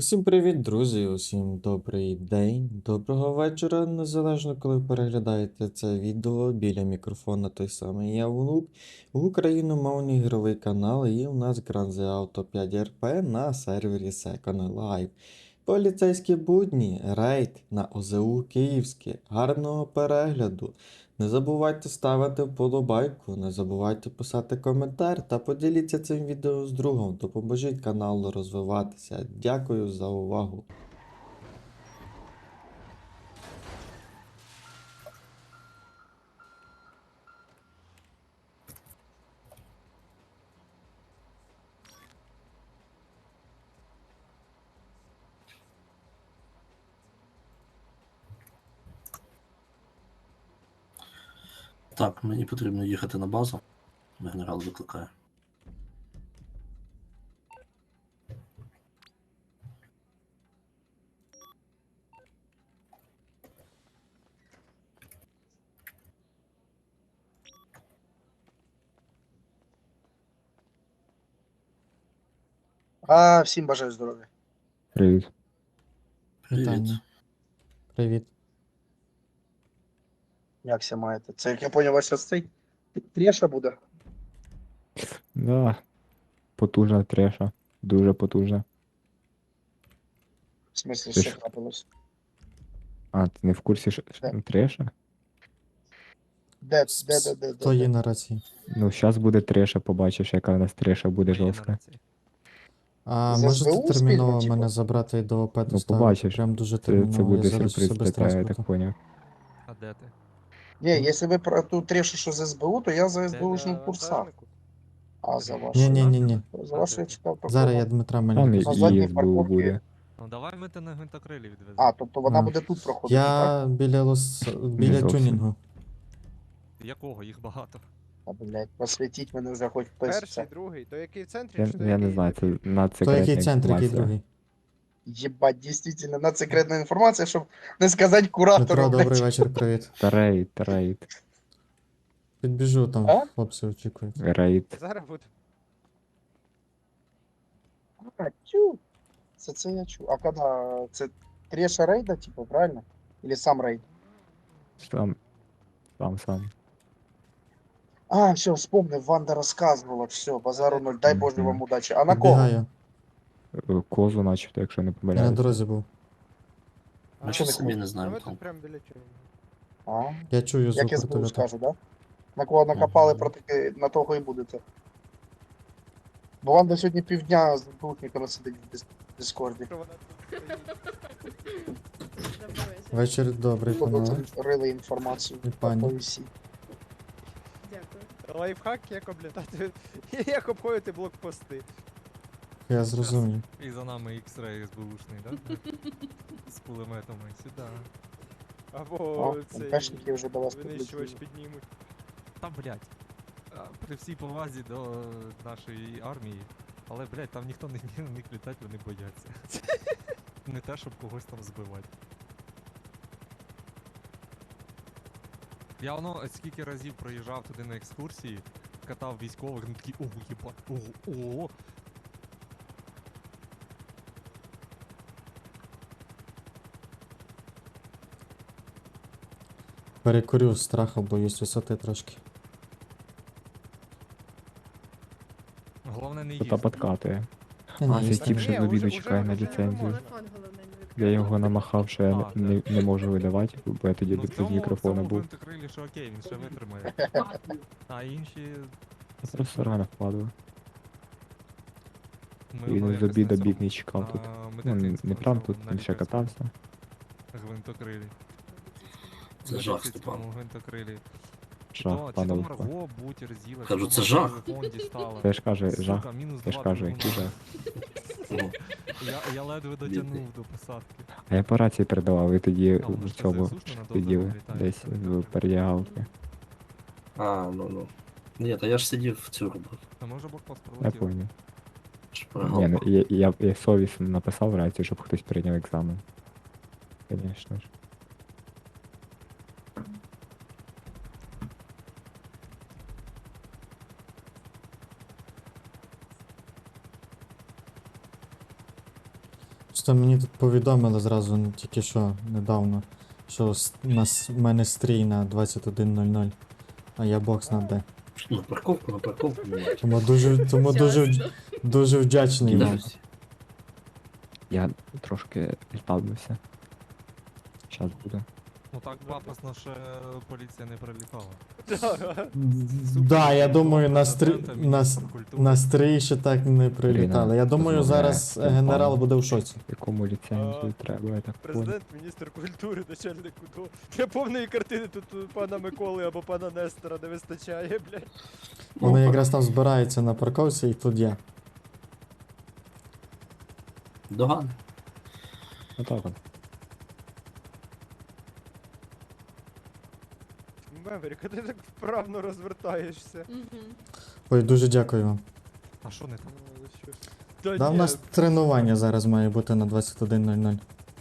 Усім привіт, друзі! Усім добрий день, доброго вечора. Незалежно коли ви переглядаєте це відео біля мікрофона, той самий я Внук. В україномовний ігровий канал і у нас Grand Theft Auto 5 RP на сервері Second Life. Поліцейські будні, рейд на ОЗУ Київське. Гарного перегляду! Не забувайте ставити вподобайку, не забувайте писати коментар та поділіться цим відео з другом. Допоможіть каналу розвиватися. Дякую за увагу. Так, мені потрібно їхати на базу. Генерал викликає. А, всім бажаю здоров'я. Привіт. Привіт. Вітання. Привіт. Як ся маєте? Це як я поняв, у вас цей трєша буде. Да. Потужна треша. Дуже потужна. В смислі, Ти що ж- трапилось? А, ти не в курсі що що Де? треша? Де, де, де, де, Хто де, є де? на рації? Ну, зараз буде треша, побачиш, яка у нас треша буде жорстка. А З можете СБУ терміново типу? мене забрати до ОП Ну, доставити? побачиш. Прям дуже Це, терміново. це буде я зараз сюрприз я так поняв. А де ти? Ні, якщо ви про ту трешу, що з СБУ, то я за Де СБУшний на курсах. А за вашу. Ні, ні, ні, ні. За вашу я чекав такого. Зараз я Дмитра Там Мельника. На задній СБУ парковці. буде. Ну давай ми тебе на гвинтокрилі відвеземо. А, тобто вона А. буде тут проходити, так? Я біля лос... біля зовсім. тюнінгу. Якого? Їх багато. А, блядь, посвітіть мене вже хоч хтось. Перший, Це. другий, то який в центрі, Я, чи то я не який знаю, це надсекретна То який центр, який інформація. другий? Єбать, дійсно, надсекретна інформація, щоб не сказати куратору, Дмитро, добрий блядь. вечір, привіт. Та рейд, та рейд. Підбіжу там, А? хлопці очікують. Рейд. Зараз буде. А, чу. Це це я чу. А коли це треша рейда, типу, правильно? Или сам рейд? Сам. Сам сам. А, все, вспомнив, Ванда розказувала, все, базару ноль, дай Боже Мгм. вам удачі. А на кого? Підбігаю. Е, Козу, начебто, якщо не Я на помиляюсь. дорозі був. Ми що ще не самі не знаємо там. прям біля чого. А, Я чую звук як я СБУ вертольота. скажу, да? На кого накопали, Мгм. проти на того і будете. Бо Ванда сьогодні півдня з духниками сидить в дис- Дискорді. Що вона тут стоїть? Вечір добрий, панове. Тут рили інформацію І пані. по всі. Дякую. Лайфхак, як облітати, як обходити блокпости. Я зрозумів. І за нами X-Ray СБУшний, да? З кулеметами. Сюди. Або О, цей вже до вас винищувач підлетіли. піднімуть. Та блять. При всій повазі до нашої армії. Але, блять, там ніхто не вміє на них літати, вони бояться. Не те, щоб когось там збивати. Я воно скільки разів проїжджав туди на екскурсії, катав військових, вони такі, ого, їбать, ого, ого. Перекурю з страху, боюсь висоти трошки. Головне не Та їсти. подкатує. Та ні, А, це їсти тіп ще з обіду чекає на ліцензію. Я його намахав, що я А, не, не можу видавати, бо я тоді Ну, без мікрофона цьому був. гвинтокрилі, що окей, він ще витримає. А інші. Я Просто рано вкладував. Ми Він з якось обіду на бік не чекав тут. на Ну, не прям тут, на він ще катався. Гвинтокрилі. Це На жах, Степан. чи пане з'їла, Кажу, це жах. Я ж кажу, жах. Я ж кажу, який жах. Я, я ледве дотягнув до посадки. А я по рації передавав, ви тоді А, в цьому ЗСУшне на сиділи десь це в треба. А, ну ну. Ні, та я ж сидів в цю роботу. Може блокпост Я пролетів? понял. Ж Ні, ну, я, я, я совісно написав в рацію, щоб хтось прийняв екзамен. Звісно ж. Просто мені тут повідомили зразу ну, тільки що недавно, що с- у нас в мене стрій на 21.00, а я бокс на Д. На парковку, на парковку. Тому дуже, тому дуже, дуже вдячний вам. Я трошки відпавлюся. Щас буде. Ну так що е, поліція не прилітала. Да, я думаю, на стрі... На, с- на стрій ще так не прилітали. Я думаю, зараз з генерал буде в шоці. Якому ліцензію треба, я так понял. Президент, міністр культури, начальник УДО. Для повної картини тут у пана Миколи або пана Нестора не вистачає, блядь. Вони якраз там збираються на парковці і тут я. Доган. Отак от. Меверік, ти так вправно розвертаєшся. Ой, дуже дякую вам. А що не так? Ну, що ж. Та Да, ні. нас тренування зараз має бути на 21.00.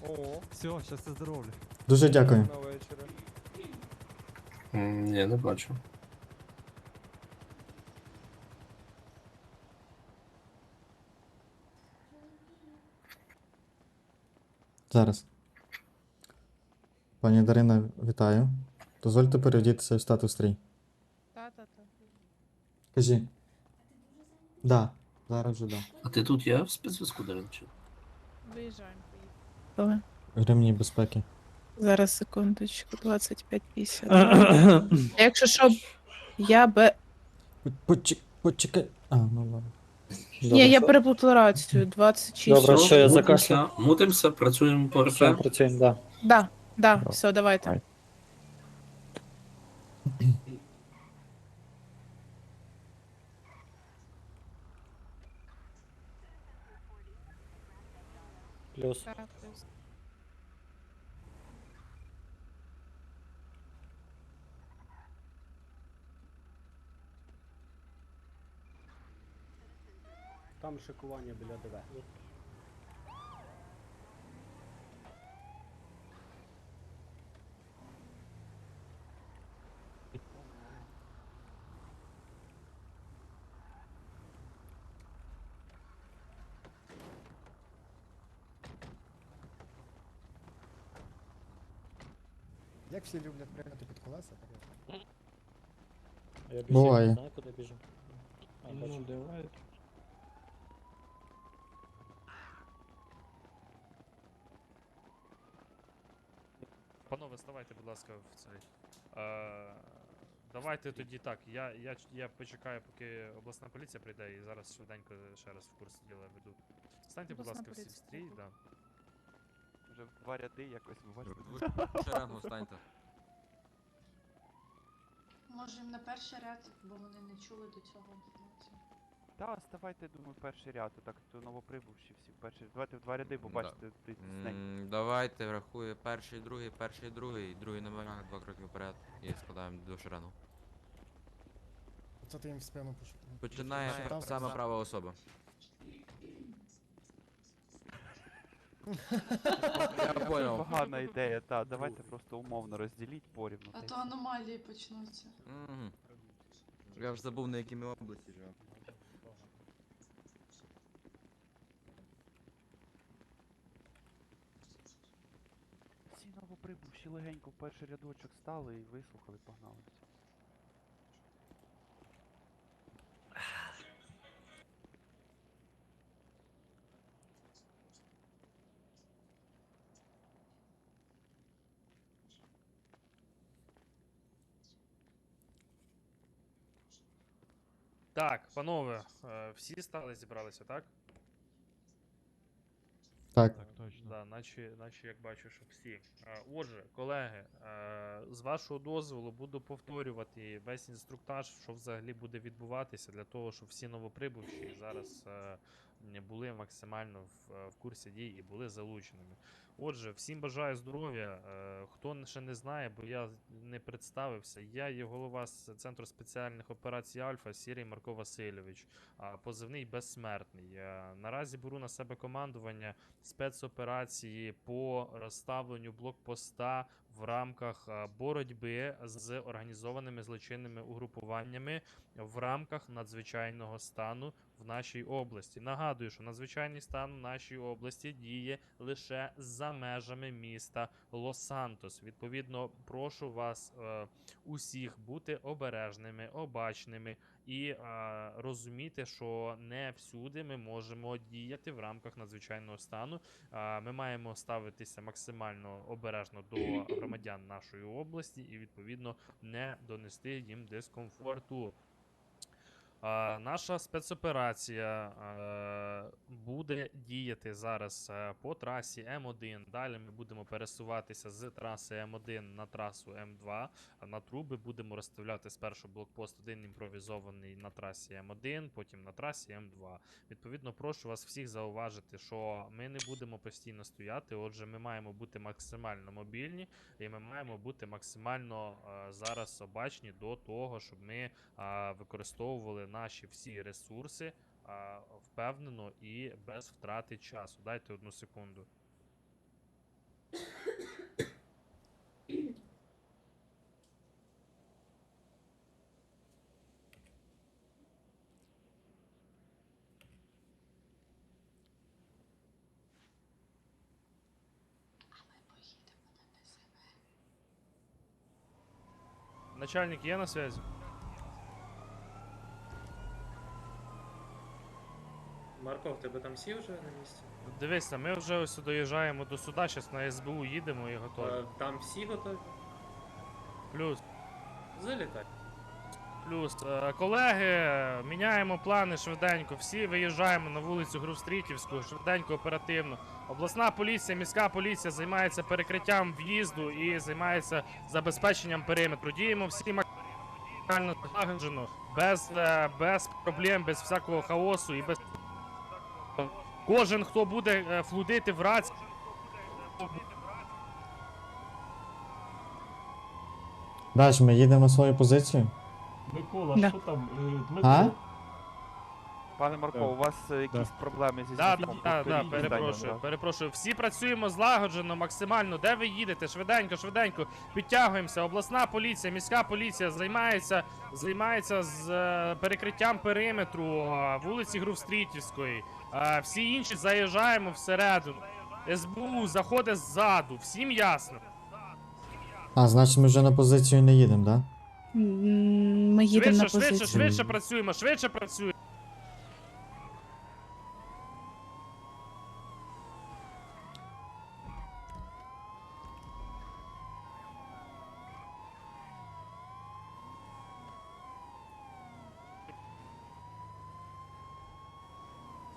О, Все, щастя здоров'я. Дуже дякую. на вечора. М, Ні, не бачу. Зараз. Пані Дарина, вітаю. Дозвольте перевдітися в статус 3. Та-та-та. Кажи. Да, зараз вже да. А ти тут є в спецзв'язку, Дарин? Чи? Виїжджаємо. поїхали. Ремні безпеки. Зараз секундочку, 25-50. Якщо що, я б. Почек... Почекай. А, ну ладно. Ні, я переплутала рацію. 26. Добре, що я мутимся, закашлю? Мутимся, працюємо по Все, РФ. працюємо, да. Да, да, все, давайте. Давай. Плюс. Так, плюс. Там шикування біля ДВ. Як всі люблять прийняти під колеса, так я- А я біжу, Буває. не знаю, куди біжу. А, Ну, бачу. Панове, ставайте, будь ласка, в цей. Е, давайте тоді так. Я, я, ч- я почекаю, поки обласна поліція прийде, і зараз швиденько ще раз в курс діла веду. Станьте, будь Обласна ласка, всі в поліція, стрій, так. да. Вже в два ряди якось, ви бачите. Шеренгу станьте. Можемо на перший ряд, бо вони не чули до цього. Та, ставайте, думаю, перший ряд, так то новоприбувші всі в перший. Давайте в два ряди, бо Да. бачите, ти тісненько. М, Давайте рахую перший, другий, перший, другий, другий на ногах, два кроки вперед і складаємо до шеренгу. Це ти їм в спину пош... Починає саме права особа. Я понял. Погана ідея, та, давайте просто умовно розділіть порівну. та й все. аномалії почнуться. Мгм. Я вже забув на якій ми області живемо. Всі новоприбувші легенько в перший рядочок стали і вислухали, погнали. Так, панове, е, всі стали, зібралися, так? Так. Так, точно. Да, наче, наче як бачу, що всі. Е, Отже, колеги, е, з вашого дозволу буду повторювати весь інструктаж, що взагалі буде відбуватися, для того, щоб всі новоприбувші зараз е, були максимально в, е, в курсі дій і були залученими. Отже, всім бажаю здоров'я. Е, Хто ще не знає, бо я не представився. Я є голова центру спеціальних операцій Альфа Сірій Марко Васильович, позивний безсмертний. Е, Наразі беру на себе командування спецоперації по розставленню блокпоста в рамках боротьби з організованими злочинними угрупуваннями в рамках надзвичайного стану в нашій області. Нагадую, що надзвичайний стан в нашій області діє лише за межами міста Лос-Сантос. Відповідно, прошу вас е, усіх бути обережними, обачними і е, розуміти, що не всюди ми можемо діяти в рамках надзвичайного стану. Е, ми маємо ставитися максимально обережно до громадян нашої області і відповідно не донести їм дискомфорту. А, наша спецоперація е, буде діяти зараз е, по трасі М1. Далі ми будемо пересуватися з траси М1 на трасу М2. На труби будемо розставляти спершу блокпост 1 імпровізований на трасі М1, потім на трасі М2. Відповідно, прошу вас всіх зауважити, що ми не будемо постійно стояти. Отже, ми маємо бути максимально мобільні, і ми маємо бути максимально е, зараз обачні до того, щоб ми а, використовували наші всі ресурси а, впевнено і без втрати часу. Дайте одну секунду. Начальник є на связі? Марко, в тебе там всі вже на місці? Дивися, ми вже ось доїжджаємо до суда, зараз на СБУ їдемо і готові. Там всі готові? Плюс, Залітай. плюс, е, колеги, міняємо плани швиденько. Всі виїжджаємо на вулицю Грувстрітівську, швиденько, оперативно. Обласна поліція, міська поліція займається перекриттям в'їзду і займається забезпеченням периметру. Діємо всі максимально злагоджено, без, е, без проблем, без всякого хаосу і без. Кожен, хто буде е, флудити в рації, Даш, ми їдемо на свою позицію? Микола, Да. що там? е, А? Пане Марко, у вас е, якісь проблеми зі Да, зв'язком? да, да, Повторіть перепрошую, питання, перепрошую. Всі працюємо злагоджено, максимально. Де ви їдете? Швиденько, швиденько. Підтягуємося. Обласна поліція, міська поліція займається, займається з е, перекриттям периметру е, вулиці Грувстрітівської. Е, всі інші заїжджаємо всередину. СБУ заходить ззаду. Всім ясно. А, значить ми вже на позицію не їдемо, да? М, Ми їдемо на Швидше, швидше, швидше працюємо, швидше працюємо.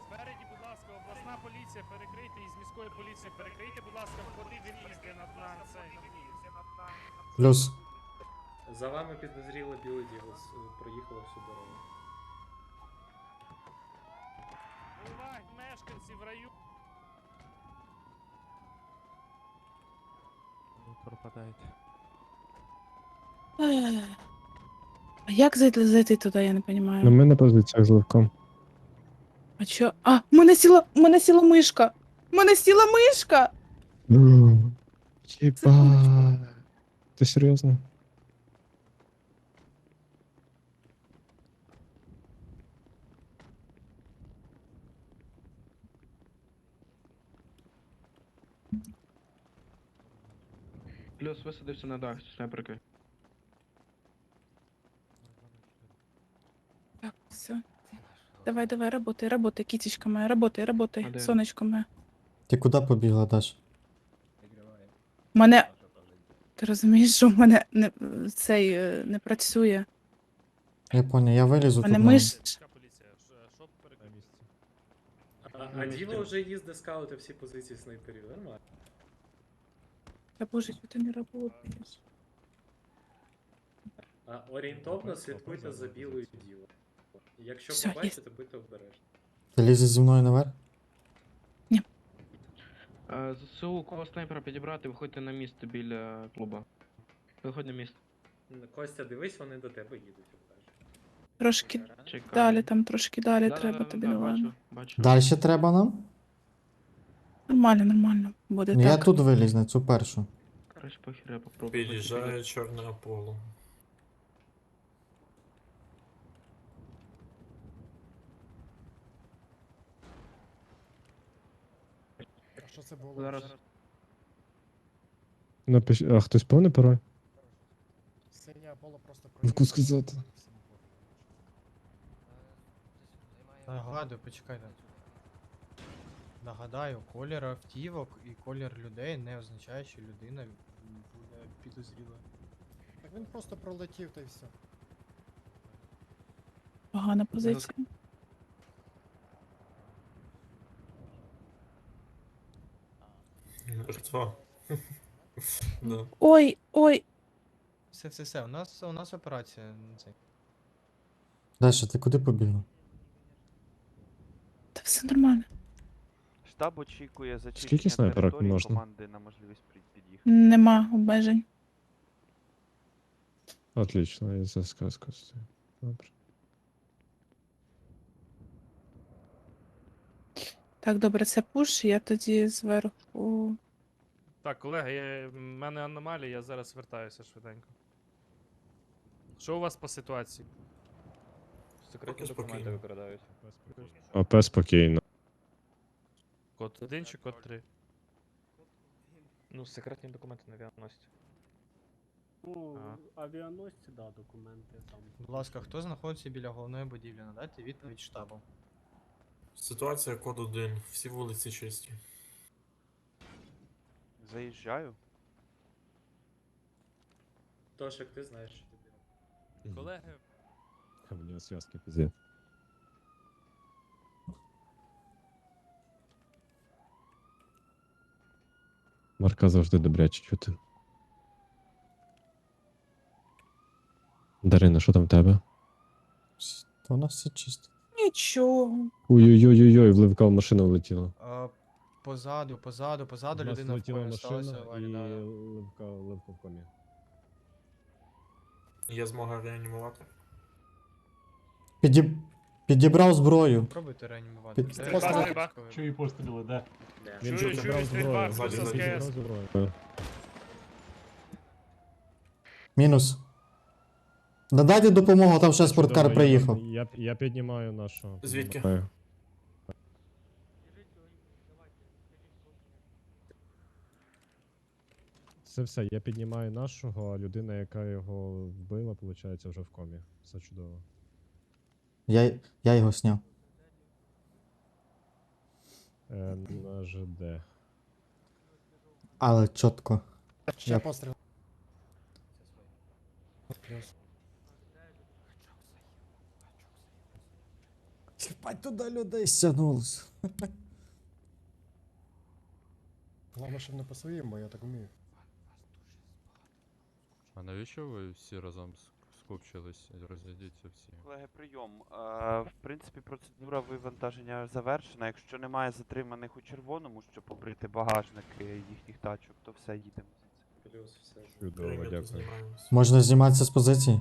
Спереді, будь ласка, обласна поліція, перекрийте із міської поліції, перекрийте, будь ласка, входи виїзди на, на цей на в'їзд. Плюс. За вами підозріло біле діло проїхало всю дорогу. Уваги, мешканці в районі. Пропадаєте. А як зайти, зайти туди, я не розумію. Ну ми на позиціях з Левком. А чо? А, в мене сіла, в мене сіла мишка! В мене сіла мишка! Ну, Єба. Ти серйозно? Плюс висадився на дах, снайперки. Так, все. Давай, давай, работай, работай, кітечка моя, работай, работай, А де? сонечко моє. Ти куди побігла, Даш? Мене. Ти розумієш, що в мене не, цей е, не працює. Я понял, я вилізу У тут. мене на- миш. А, а Діва вже їздить скаути всі позиції снайперів, нормально. Та боже, що ти не работаєш? А орієнтовно слідкуйте за білою ділою. Якщо Всё, побачите, будьте обережні. Ти лізеш зі мною наверх? ЗСУ, у кого снайпера підібрати, виходьте на місце біля клуба. Виходь на місце. Костя, дивись, вони до тебе їдуть. Трошки Чекай. далі, там трошки далі Да, треба да, тобі, да, ну бачу, бачу. Далі треба нам? Нормально, нормально. Буде Ну, я так. тут виліз на цю першу. Краще похер я попробую. Під'їжджає чорне Аполло. Що це було? Зараз. Напиш... А хтось повне пароль? Синя Аполло просто Вку сказати. Нагадую, почекайте. Нагадаю, колір автівок і колір людей не означає, що людина буде підозрілою. Так він просто пролетів та й все. Погана позиція. Мертва. Да. Ой, ой. Все, все, все, у нас у нас операція. цей. Даша, ти куди побігла? Та все нормально. Штаб очікує зачищення Скільки снайперок території, можна? команди на можливість при- під'їхати. Нема обмежень. Отлично, я за сказку стою. Добре. Так, добре, це пуш, я тоді зверху. Так, колеги, я... в мене аномалія, я зараз вертаюся швиденько. Що у вас по ситуації? Поки спокійно. викрадають. ОП спокійно. Код 1 чи код 3? Ну, секретні документи на авіаносці. Ну, авіаносці, да, документи там. Будь ласка, хто знаходиться біля головної будівлі? Надайте відповідь штабу. Ситуація код 1. Всі вулиці чисті. Заїжджаю. Тошик, ти знаєш, що тобі. Колеги, У нього зв'язки піздець. Марка завжди добряче чути. Дарина, що там в тебе? Та у нас все чисто. Нічого. Ой-ой-ой-ой, вливка в машину влетіла. А, позаду, позаду, позаду людина в полі сталася аварія. да, да. ливка, ливка в комі. Є змога реанімувати. Підіб... Підібрав зброю. Пробуйте реанімувати. Під- Де Стрільба, стрільба. Чую постріли, де? Чую, чую, стрільба, Ззаді, хтось ззаді, СКС. Мінус. Надайте допомогу, там ще спорткар приїхав. Я, я піднімаю нашого. Звідки? Це все, я піднімаю нашого, а людина, яка його вбила, виходить, вже в комі. Все чудово. Я, я його сняв. Е, на ЖД. Але чітко. Ще Я- постріл. Плюс. Єбать, туди людей стягнулось. Головне, щоб не по своїм, бо я так вмію. А навіщо ви всі разом скупчились? Розійдіться всі. Колеги, прийом. Е, в принципі, процедура вивантаження завершена. Якщо немає затриманих у червоному, щоб побрити багажники їхніх тачок, то все їдемо. Плюс все. Чудово, дякую. Можна зніматися з позиції?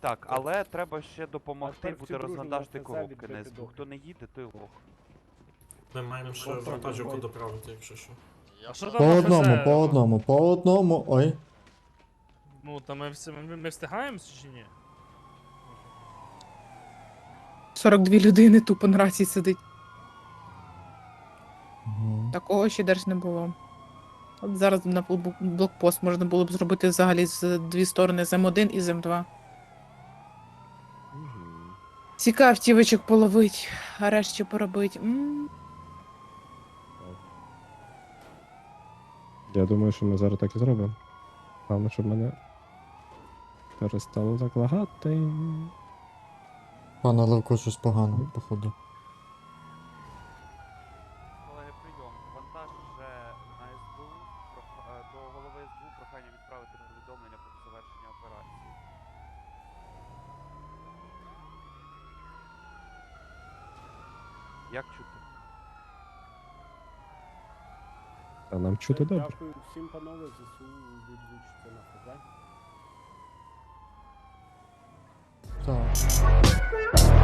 Так, але треба ще допомогти буде розвантажити коробки на СБУ. Хто не їде, той лох. Ми маємо ще вантажівку доправити, якщо що. А що По одному, по одному, по одному. Ой. Ну, та ми, всі- ми, ми встигаємо чи ні? 42 людини тупо на рації сидить. Мгм. Такого ще держ не було. От зараз на блок- блокпост можна було б зробити взагалі з дві сторони з М1 і з М2. Цікав тівочок половить, а решті поробить. М. Я думаю, що ми зараз так і зробимо. Головне, щоб мене перестало так лагати. Пане Левко, щось погано, походу. Як чути? А нам чути добре. Дякую всім, панове, ЗСУ відзвучиться на ФЗ. Так.